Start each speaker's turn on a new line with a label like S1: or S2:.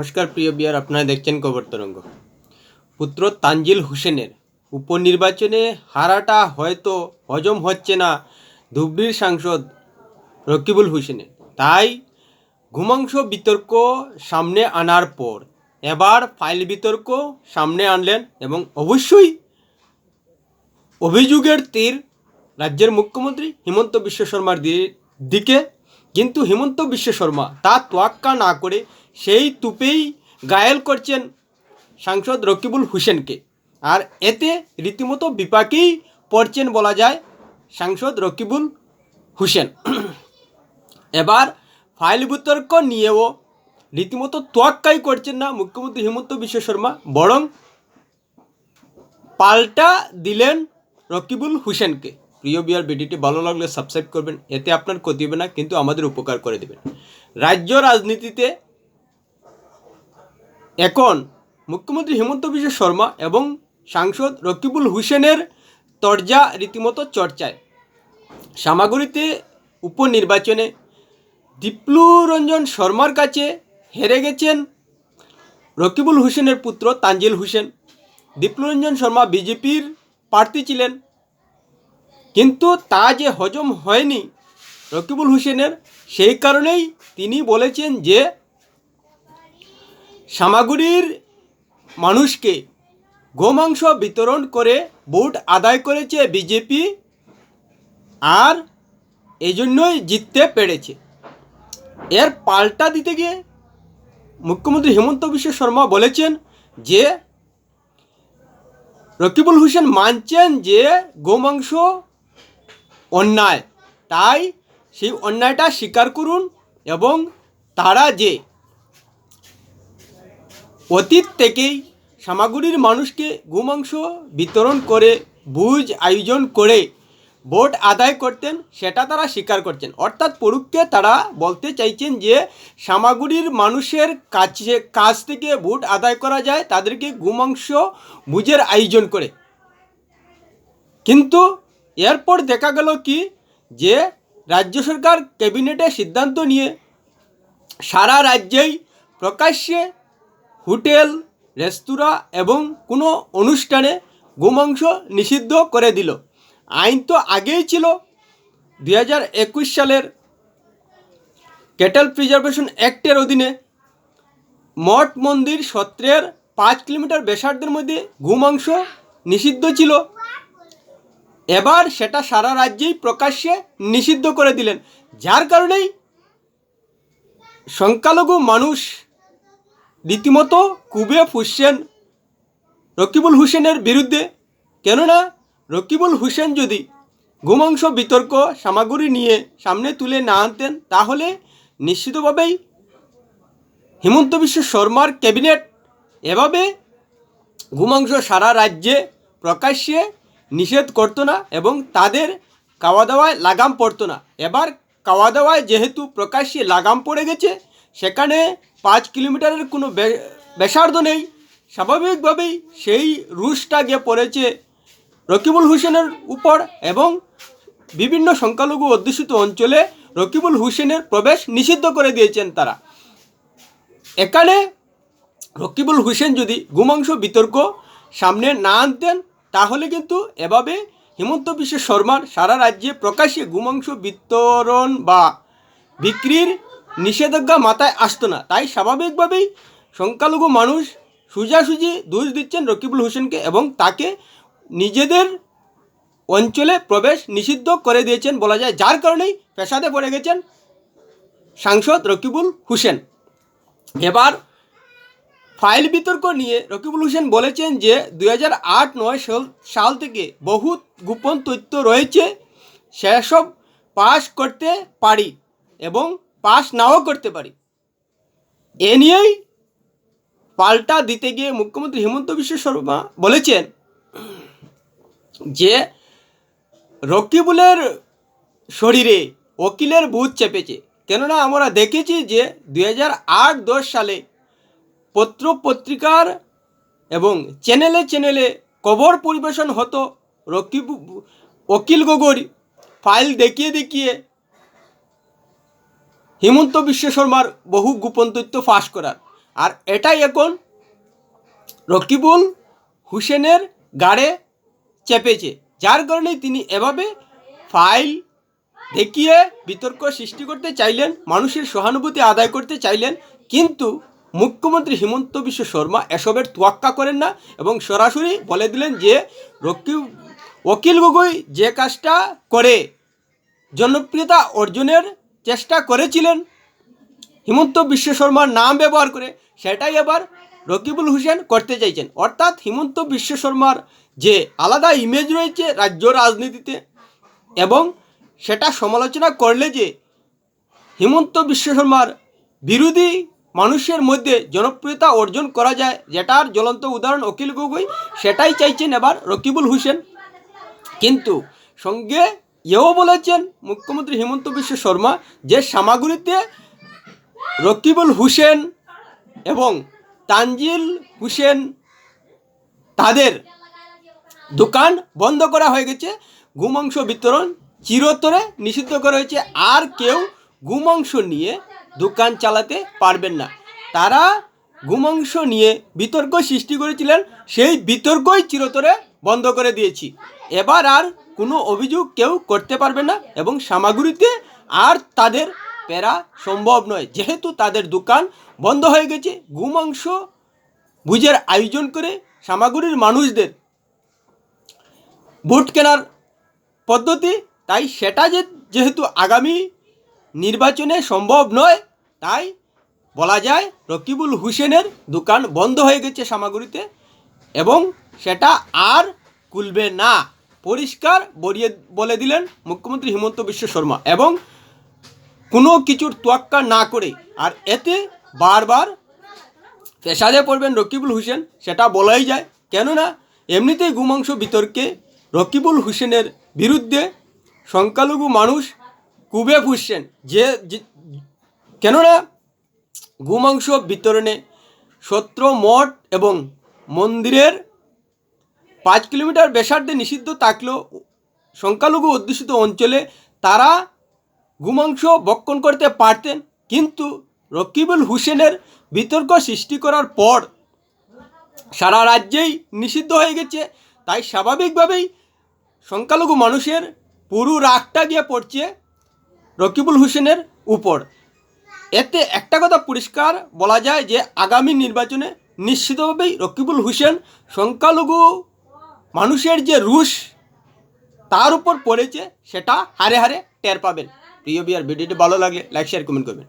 S1: নমস্কার, প্রিয় বিয়ার, আপনারা দেখছেন খবর তরঙ্গ। পুত্র তানজিল হোসেনের উপনির্বাচনে হারাটা হয়তো হজম হচ্ছে না ধুবড়ির সাংসদ রকিবুল হোসেনের। তাই ঘুমাংস বিতর্ক সামনে আনার পর এবার ফাইল বিতর্ক সামনে আনলেন এবং অবশ্যই অভিযোগের তীর রাজ্যের মুখ্যমন্ত্রী হিমন্ত বিশ্ব শর্মার দিকে। কিন্তু হিমন্ত বিশ্ব শর্মা তা তোয়াক্কা না করে সেই তুপেই গায়েল করছেন সাংসদ রকিবুল হুসেনকে। আর এতে রীতিমতো বিপাকেই পড়ছেন বলা যায় সাংসদ রকিবুল হুসেন। এবার ফাইল বিতর্ক নিয়েও রীতিমতো তোয়াক্কাই করছেন না মুখ্যমন্ত্রী হিমন্ত বিশ্ব শর্মা, বরং পাল্টা দিলেন রকিবুল হুসেনকে। প্রিয় বিয়ার ভিডিওটি ভালো লাগলে সাবস্ক্রাইব করবেন, এতে আপনার ক্ষতি হবে না, কিন্তু আমাদের উপকার করে দেবেন। রাজ্য রাজনীতিতে এখন মুখ্যমন্ত্রী হিমন্ত বিশ্ব শর্মা এবং সাংসদ রকিবুল হুসেনের তরজা রীতিমতো চর্চায়। সামাগুড়িতে উপনির্বাচনে দীপ্লু রঞ্জন শর্মার কাছে হেরে গেছেন রকিবুল হুসেনের পুত্র তানজিল হোসেন। দীপ্লরঞ্জন শর্মা বিজেপির প্রার্থী ছিলেন। কিন্তু তা যে হজম হয়নি রকিবুল হুসেনের, সেই কারণেই তিনি বলেছেন যে সামাগুড়ির মানুষকে গোমাংস বিতরণ করে ভোট আদায় করেছে বিজেপি আর এজন্যই জিততে পেরেছে। এর পাল্টা দিতে গিয়ে মুখ্যমন্ত্রী হেমন্ত বিশ্ব শর্মা বলেছেন যে, রকিবুল হোসেন মানছেন যে গোমাংস অন্যায়। তাই সেই অন্যায়টা স্বীকার করুন এবং তারা যে অতীত থেকেই সামাগুড়ির মানুষকে গোমাংস বিতরণ করে, বুঝ আয়োজন করে ভোট আদায় করতেন, সেটা তারা স্বীকার করছেন। অর্থাৎ পড়ুককে তারা বলতে চাইছেন যে, সামাগুড়ির মানুষের কাছে, কাছ থেকে ভোট আদায় করা যায়, তাদেরকে গোমাংস বুঝের আয়োজন করে। কিন্তু এরপর দেখা গেল কি, যে রাজ্য সরকার ক্যাবিনেটে সিদ্ধান্ত নিয়ে সারা রাজ্যেই প্রকাশ্যে হোটেল, রেস্তোরাঁ এবং কোনো অনুষ্ঠানে গোমাংস নিষিদ্ধ করে দিল। আইন তো আগেই ছিল। দুই হাজার একুশ সালের ক্যাটেল প্রিজার্ভেশন অ্যাক্টের অধীনে মঠ মন্দির সত্রের পাঁচ কিলোমিটার ব্যাসার্ধের মধ্যে গোমাংস নিষিদ্ধ ছিল। এবার সেটা সারা রাজ্যেই প্রকাশ্যে নিষিদ্ধ করে দিলেন। যার কারণেই সংখ্যালঘু মানুষ রীতিমতো কুবে ফুসছেন রকিবুল হুসেনের বিরুদ্ধে। কেননা, রকিবুল হুসেন যদি গোমাংস বিতর্ক সামগ্রী নিয়ে সামনে তুলে না আনতেন, তাহলে নিশ্চিতভাবেই হিমন্ত বিশ্ব শর্মার ক্যাবিনেট এভাবে গোমাংস সারা রাজ্যে প্রকাশ্যে নিষেধ করতো না এবং তাদের খাওয়া দাওয়ায় লাগাম পড়তো না। এবার খাওয়া দাওয়ায় যেহেতু প্রকাশ্যে লাগাম পড়ে গেছে, সেখানে পাঁচ কিলোমিটারের কোনো ব্যাসার্ধ নেই। স্বাভাবিকভাবেই সেই রুশটা গিয়ে পড়েছে রকিবুল হুসেনের উপর এবং বিভিন্ন সংখ্যালঘু অধ্যুষিত অঞ্চলে রকিবুল হুসেনের প্রবেশ নিষিদ্ধ করে দিয়েছেন তারা। এখানে রকিবুল হুসেন যদি গোমাংস বিতর্ক সামনে না আনতেন, তাহলে কিন্তু এভাবে হিমন্ত বিশ্ব শর্মার সারা রাজ্যে প্রকাশ্যে গোমাংস বিতরণ বা বিক্রির নিষেধাজ্ঞা মাথায় আসতো না। তাই স্বাভাবিকভাবেই সংখ্যালঘু মানুষ সোজাসুজি দোষ দিচ্ছেন রকিবুল হোসেনকে এবং তাকে নিজেদের অঞ্চলে প্রবেশ নিষিদ্ধ করে দিয়েছেন বলা যায়, যার কারণেই পেশাতে পড়ে গেছেন সাংসদ রকিবুল হোসেন। এবার ফাইল বিতর্ক নিয়ে রকিবুল হোসেন বলেছেন যে, দুই হাজার আট, নয় সাল থেকে বহুত গোপন তথ্য রয়েছে, সেসব পাশ করতে পারি এবং পাস নাও করতে পারি। এ নিয়েই পাল্টা দিতে গিয়ে মুখ্যমন্ত্রী হেমন্ত বিশ্ব শর্মা বলেছেন যে, রকিবুলের শরীরে ওকিলের ভূত চেপেছে। কেননা আমরা দেখেছি যে, দুই হাজার আট দশ সালে পত্র পত্রিকার এবং চ্যানেলে চ্যানেলে কবর পরিবেশন হতো রকিব ওকিল গগৈ ফাইল দেখিয়ে দেখিয়ে হিমন্ত বিশ্ব শর্মার বহু গোপন তথ্য ফাঁস করার। আর এটাই এখন রকিবুল হুসেনের গাড়ে চেপেছে। যার কারণে তিনি এভাবে ফাইল দেখিয়ে বিতর্ক সৃষ্টি করতে চাইলেন, মানুষের সহানুভূতি আদায় করতে চাইলেন। কিন্তু মুখ্যমন্ত্রী হিমন্ত বিশ্ব শর্মা এসবের তোয়াক্কা করেন না এবং সরাসরি বলে দিলেন যে রকি ওকিল গগৈ যে কাজটা করে, জনপ্রিয়তা অর্জনের চেষ্টা করেছিলেন। হিমন্ত বিশ্ব শর্মার নাম ব্যবহার করে সেটাই এবার রকিবুল হোসেন করতে চাইছেন। অর্থাৎ হিমন্ত বিশ্ব শর্মার যে আলাদা ইমেজ রয়েছে রাজ্য রাজনীতিতে এবং সেটা সমালোচনা করলে যে হিমন্ত বিশ্ব শর্মার বিরোধী মানুষের মধ্যে জনপ্রিয়তা অর্জন করা যায়, যেটার জ্বলন্ত উদাহরণ অখিল গগৈ, সেটাই চাইছেন এবার রকিবুল হোসেন। কিন্তু সঙ্গে এও বলেছেন মুখ্যমন্ত্রী হিমন্ত বিশ্ব শর্মা যে সামাগুড়িতে রকিবুল হুসেন এবং তানজিল হুসেন তাদের দোকান বন্ধ করা হয়ে গেছে, গুমাংস বিতরণ চিরতরে নিষিদ্ধ করা হয়েছে। আর কেউ গুমাংস নিয়ে দোকান চালাতে পারবেন না। তারা গুমাংস নিয়ে বিতর্ক সৃষ্টি করেছিলেন, সেই বিতর্কই চিরতরে বন্ধ করে দিয়েছি। এবার আর কোনো অভিযোগ কেউ করতে পারবে না এবং সামাগুড়িতে আর তাদের পেরা সম্ভব নয়। যেহেতু তাদের দোকান বন্ধ হয়ে গেছে গুমাংস ভুজের আয়োজন করে সামাগুড়ির মানুষদের ভোট কেনার পদ্ধতি, তাই সেটা যে যেহেতু আগামী নির্বাচনে সম্ভব নয়, তাই বলা যায় রকিবুল হুসেনের দোকান বন্ধ হয়ে গেছে সামাগুড়িতে এবং সেটা আর খুলবে না। পরিষ্কার বলিয়ে, বলে দিলেন মুখ্যমন্ত্রী হিমন্ত বিশ্ব শর্মা এবং কোনো কিছুর তোয়াক্কা না করে। আর এতে বারবার পেশাদে পড়বেন রকিবুল হোসেন, সেটা বলাই যায়। কেননা, এমনিতেই গুমাংস বিতর্কে রকিবুল হোসেনের বিরুদ্ধে সংখ্যালঘু মানুষ কুবে ফুসছেন যে, যে- কেননা, গুমাংস বিতরণে সত্র মঠ এবং মন্দিরের পাঁচ কিলোমিটার ব্যাসার্ধে নিষিদ্ধ থাকলেও সংখ্যালঘু অধ্যুষিত অঞ্চলে তারা গুমাংস বক্ষণ করতে পারতেন। কিন্তু রকিবুল হুসেনের বিতর্ক সৃষ্টি করার পর সারা রাজ্যেই নিষিদ্ধ হয়ে গেছে। তাই স্বাভাবিকভাবেই সংখ্যালঘু মানুষের পুরো রাগটা গিয়ে পড়ছে রকিবুল হুসেনের উপর। এতে একটা কথা পরিষ্কার বলা যায় যে আগামী নির্বাচনে নিশ্চিতভাবেই রকিবুল হুসেন সংখ্যালঘু মানুষের যে রুশ, তার উপর পড়েছে, সেটা হারে হারে টের পাবেন। প্রিয় বিয়ার ভিডিওটি ভালো লাগলে লাইক শেয়ার কমেন্ট করবেন।